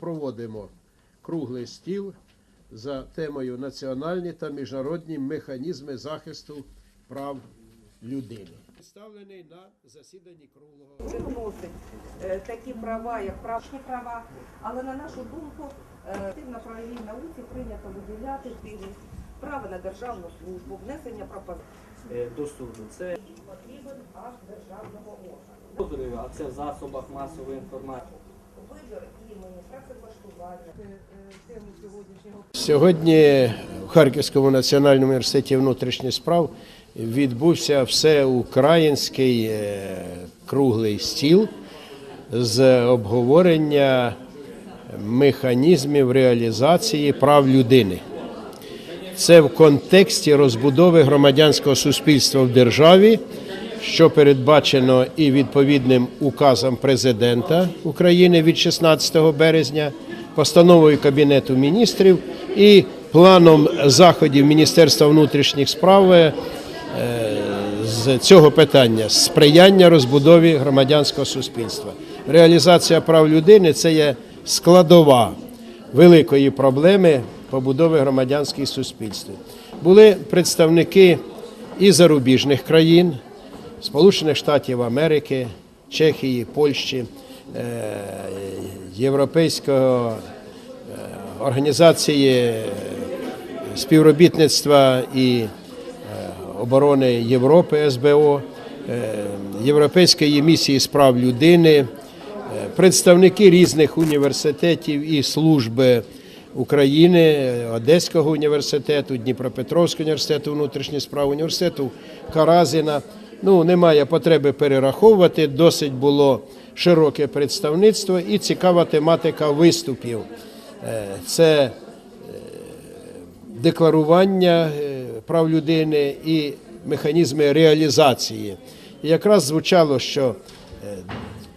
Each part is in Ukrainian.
Проводимо круглий стіл за темою національні та міжнародні механізми захисту прав людини. Представлений на засіданні круглого Виносить е, такі права, як правшні права, але на нашу думку е, на правовій науці прийнято виділяти право на державну службу, внесення пропозицій до суду. Це потрібен аж державного органу. а це в засобах масової інформації. Е, е, сьогоднішнього Сьогодні в Харківському національному університеті внутрішніх справ відбувся всеукраїнський е, круглий стіл з обговорення механізмів реалізації прав людини. Це в контексті розбудови громадянського суспільства в державі, що передбачено і відповідним указом президента України від 16 березня, постановою Кабінету міністрів і планом заходів Міністерства внутрішніх справ е, з цього питання сприяння розбудові громадянського суспільства. Реалізація прав людини це є складова великої проблеми побудови громадянських суспільств. Були представники і зарубіжних країн, Сполучених Штатів Америки, Чехії, Польщі, е, Європейського е, організації співробітництва і е, оборони Європи СБО, е, Європейської місії з прав людини, е, представники різних університетів і служби України, е, Одеського університету, Дніпропетровського університету внутрішніх справ, університету Каразіна. Ну, немає потреби перераховувати. Досить було широке представництво і цікава тематика виступів. Е, Це декларування е, прав людини і механізми реалізації. І якраз звучало, що е,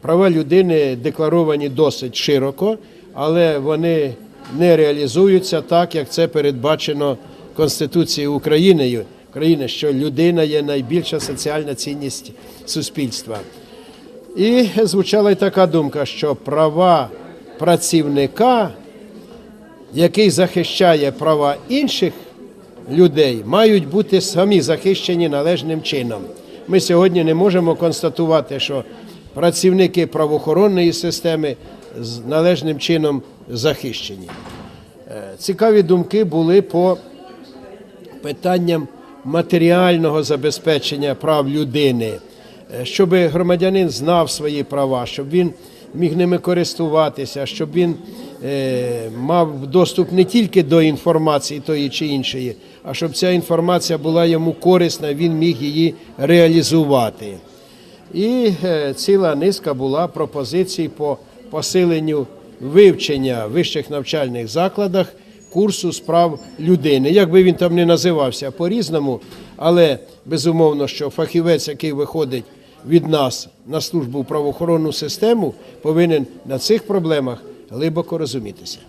права людини декларовані досить широко, але вони не реалізуються так, як це передбачено Конституцією України, України, що людина є найбільша соціальна цінність суспільства. І звучала й така думка, що права працівника який захищає права інших людей, мають бути самі захищені належним чином. Ми сьогодні не можемо констатувати, що працівники правоохоронної системи з належним чином захищені. Е, Цікаві думки були по питанням матеріального забезпечення прав людини, е, щоб громадянин знав свої права, щоб він міг ними користуватися, щоб він е, мав доступ не тільки до інформації тої чи іншої, а щоб ця інформація була йому корисна, він міг її реалізувати. І ціла низка була пропозицій по посиленню вивчення в вищих навчальних закладах курсу справ людини. Як би він там не називався по-різному, але безумовно, що фахівець, який виходить від нас на службу в правоохоронну систему, повинен на цих проблемах глибоко розумітися.